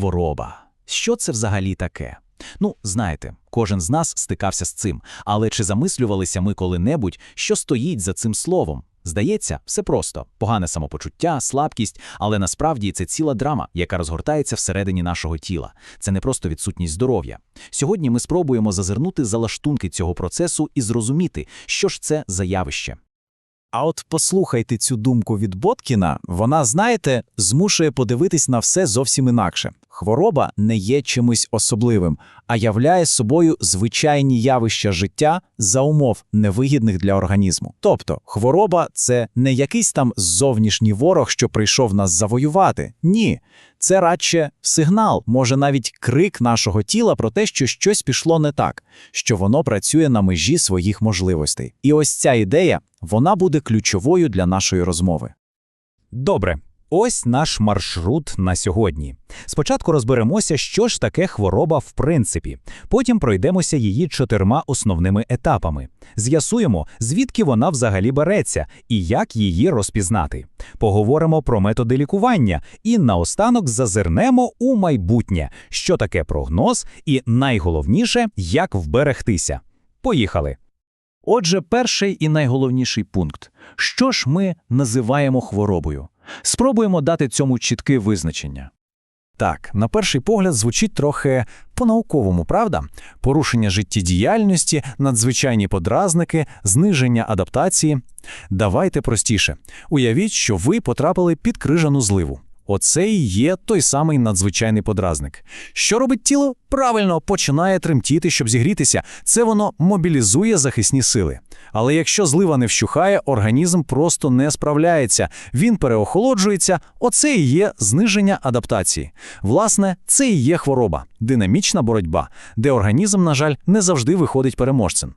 Хвороба. Що це взагалі таке? Ну, знаєте, кожен з нас стикався з цим, але чи замислювалися ми коли-небудь, що стоїть за цим словом? Здається, все просто погане самопочуття, слабкість, але насправді це ціла драма, яка розгортається всередині нашого тіла. Це не просто відсутність здоров'я. Сьогодні ми спробуємо зазирнути за лаштунки цього процесу і зрозуміти, що ж це за явище. А от послухайте цю думку від Боткіна, вона, знаєте, змушує подивитись на все зовсім інакше. Хвороба не є чимось особливим, а являє собою звичайні явища життя за умов невигідних для організму. Тобто, хвороба це не якийсь там зовнішній ворог, що прийшов нас завоювати. Ні, це радше сигнал, може навіть крик нашого тіла про те, що щось пішло не так, що воно працює на межі своїх можливостей. І ось ця ідея, вона буде ключовою для нашої розмови. Добре, ось наш маршрут на сьогодні. Спочатку розберемося, що ж таке хвороба в принципі. Потім пройдемося її чотирма основними етапами. З'ясуємо, звідки вона взагалі береться і як її розпізнати. Поговоримо про методи лікування і наостанок зазирнемо у майбутнє, що таке прогноз, і найголовніше, як вберегтися. Поїхали! Отже, перший і найголовніший пункт що ж ми називаємо хворобою? Спробуємо дати цьому чітке визначення. Так, на перший погляд звучить трохи по-науковому, правда? Порушення життєдіяльності, надзвичайні подразники, зниження адаптації. Давайте простіше. Уявіть, що ви потрапили під крижану зливу. Оце і є той самий надзвичайний подразник. Що робить тіло? Правильно, починає тремтіти, щоб зігрітися. Це воно мобілізує захисні сили. Але якщо злива не вщухає, організм просто не справляється. Він переохолоджується. Оце і є зниження адаптації. Власне, це і є хвороба, динамічна боротьба, де організм, на жаль, не завжди виходить переможцем.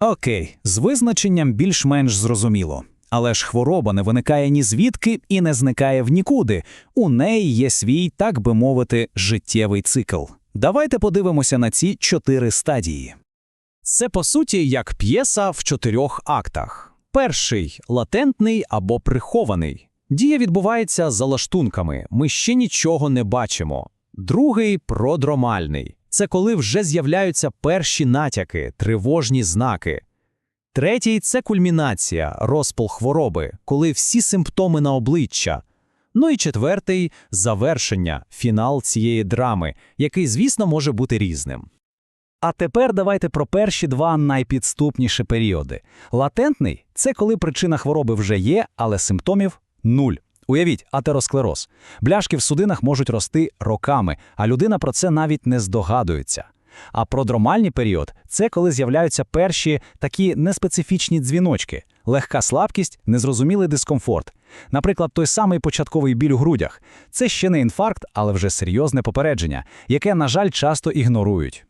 Окей, з визначенням більш-менш зрозуміло. Але ж хвороба не виникає ні звідки і не зникає в нікуди. У неї є свій, так би мовити, життєвий цикл. Давайте подивимося на ці чотири стадії. Це по суті як п'єса в чотирьох актах. Перший латентний або прихований. Дія відбувається за лаштунками, ми ще нічого не бачимо. Другий продромальний. Це коли вже з'являються перші натяки, тривожні знаки. Третій це кульмінація, розпал хвороби, коли всі симптоми на обличчя. Ну і четвертий завершення, фінал цієї драми, який, звісно, може бути різним. А тепер давайте про перші два найпідступніші періоди. Латентний це коли причина хвороби вже є, але симптомів нуль. Уявіть, атеросклероз. Бляшки в судинах можуть рости роками, а людина про це навіть не здогадується. А продромальний період це коли з'являються перші такі неспецифічні дзвіночки, легка слабкість, незрозумілий дискомфорт. Наприклад, той самий початковий біль у грудях. Це ще не інфаркт, але вже серйозне попередження, яке, на жаль, часто ігнорують.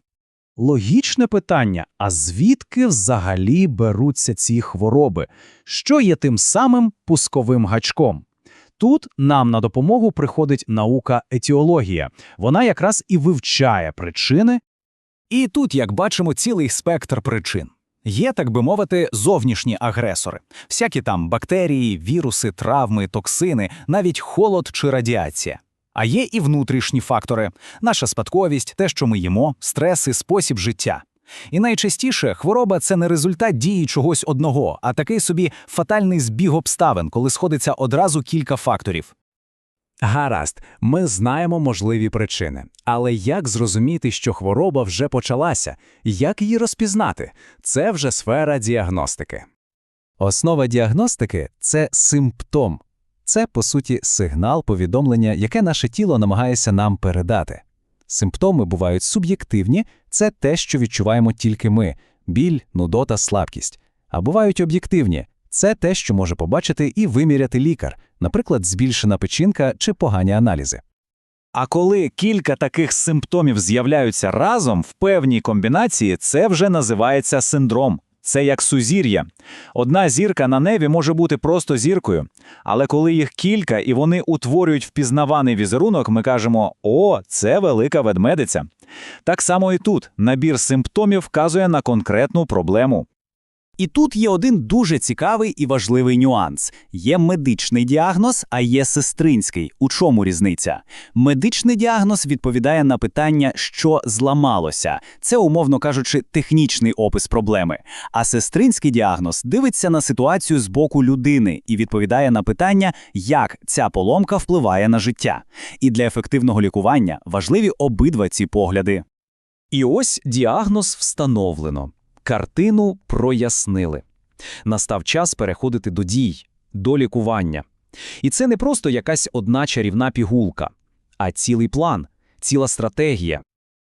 Логічне питання: а звідки взагалі беруться ці хвороби? Що є тим самим пусковим гачком? Тут нам на допомогу приходить наука етіологія. Вона якраз і вивчає причини І тут, як бачимо, цілий спектр причин. Є, так би мовити, зовнішні агресори, всякі там бактерії, віруси, травми, токсини, навіть холод чи радіація. А є і внутрішні фактори: наша спадковість, те, що ми їмо, стреси, спосіб життя. І найчастіше хвороба це не результат дії чогось одного, а такий собі фатальний збіг обставин, коли сходиться одразу кілька факторів. Гаразд, ми знаємо можливі причини. Але як зрозуміти, що хвороба вже почалася? Як її розпізнати? Це вже сфера діагностики. Основа діагностики це симптом. Це, по суті, сигнал повідомлення, яке наше тіло намагається нам передати. Симптоми бувають суб'єктивні, це те, що відчуваємо тільки ми біль, нудота, слабкість. А бувають об'єктивні це те, що може побачити і виміряти лікар, наприклад, збільшена печінка чи погані аналізи. А коли кілька таких симптомів з'являються разом в певній комбінації, це вже називається синдром. Це як сузір'я. Одна зірка на небі може бути просто зіркою, але коли їх кілька і вони утворюють впізнаваний візерунок, ми кажемо: о, це велика ведмедиця. Так само і тут набір симптомів вказує на конкретну проблему. І тут є один дуже цікавий і важливий нюанс: є медичний діагноз, а є сестринський. У чому різниця? Медичний діагноз відповідає на питання, що зламалося. Це, умовно кажучи, технічний опис проблеми. А сестринський діагноз дивиться на ситуацію з боку людини і відповідає на питання, як ця поломка впливає на життя. І для ефективного лікування важливі обидва ці погляди. І ось діагноз встановлено. Картину прояснили. Настав час переходити до дій, до лікування. І це не просто якась одна чарівна пігулка, а цілий план, ціла стратегія.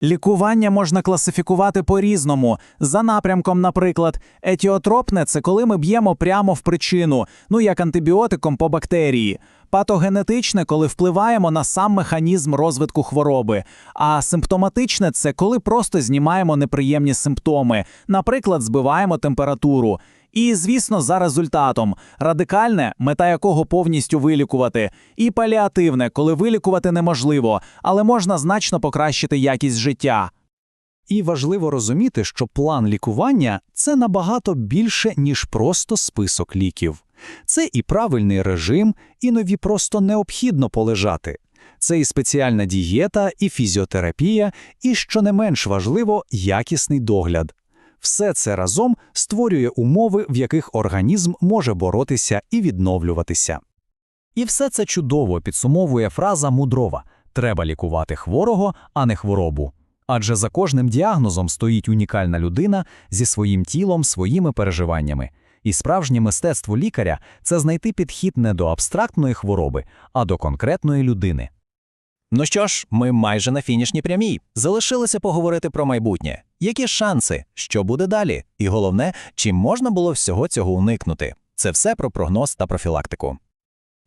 Лікування можна класифікувати по-різному. За напрямком, наприклад, етіотропне це коли ми б'ємо прямо в причину, ну як антибіотиком по бактерії. Патогенетичне, коли впливаємо на сам механізм розвитку хвороби. А симптоматичне це коли просто знімаємо неприємні симптоми, наприклад, збиваємо температуру. І, звісно, за результатом радикальне, мета якого повністю вилікувати, і паліативне, коли вилікувати неможливо, але можна значно покращити якість життя. І важливо розуміти, що план лікування це набагато більше, ніж просто список ліків. Це і правильний режим, іноді просто необхідно полежати. Це і спеціальна дієта, і фізіотерапія, і, що не менш важливо, якісний догляд. Все це разом створює умови, в яких організм може боротися і відновлюватися. І все це чудово підсумовує фраза мудрова «треба лікувати хворого, а не хворобу». Адже за кожним діагнозом стоїть унікальна людина зі своїм тілом, своїми переживаннями. І справжнє мистецтво лікаря – це знайти підхід не до абстрактної хвороби, а до конкретної людини. Ну що ж, ми майже на фінішній прямій. Залишилося поговорити про майбутнє. Які шанси, що буде далі? І головне, чи можна було всього цього уникнути? Це все про прогноз та профілактику.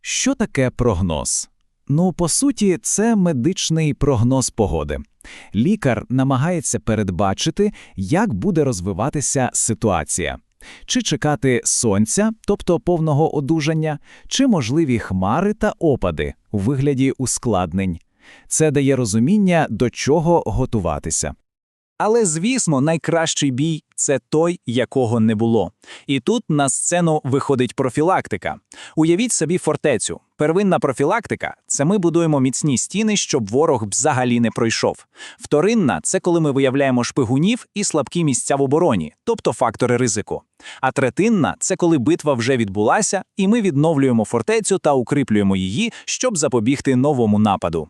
Що таке прогноз? Ну, по суті, це медичний прогноз погоди. Лікар намагається передбачити, як буде розвиватися ситуація. Чи чекати сонця, тобто повного одужання, чи можливі хмари та опади у вигляді ускладнень. Це дає розуміння, до чого готуватися. Але, звісно, найкращий бій це той, якого не було. І тут на сцену виходить профілактика. Уявіть собі фортецю. Первинна профілактика це ми будуємо міцні стіни, щоб ворог взагалі не пройшов. Вторинна це коли ми виявляємо шпигунів і слабкі місця в обороні, тобто фактори ризику. А третинна це коли битва вже відбулася, і ми відновлюємо фортецю та укріплюємо її, щоб запобігти новому нападу.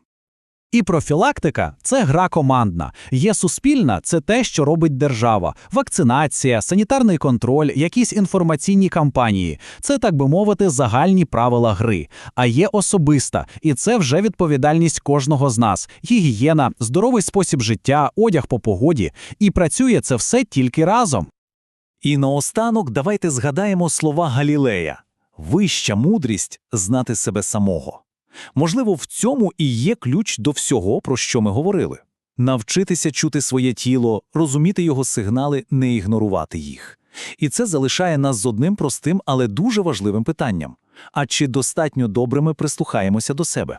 І профілактика це гра командна. Є суспільна це те, що робить держава, вакцинація, санітарний контроль, якісь інформаційні кампанії. Це, так би мовити, загальні правила гри. А є особиста, і це вже відповідальність кожного з нас: гігієна, здоровий спосіб життя, одяг по погоді. І працює це все тільки разом. І наостанок давайте згадаємо слова Галілея вища мудрість знати себе самого. Можливо, в цьому і є ключ до всього, про що ми говорили. Навчитися чути своє тіло, розуміти його сигнали, не ігнорувати їх. І це залишає нас з одним простим, але дуже важливим питанням: а чи достатньо добре ми прислухаємося до себе?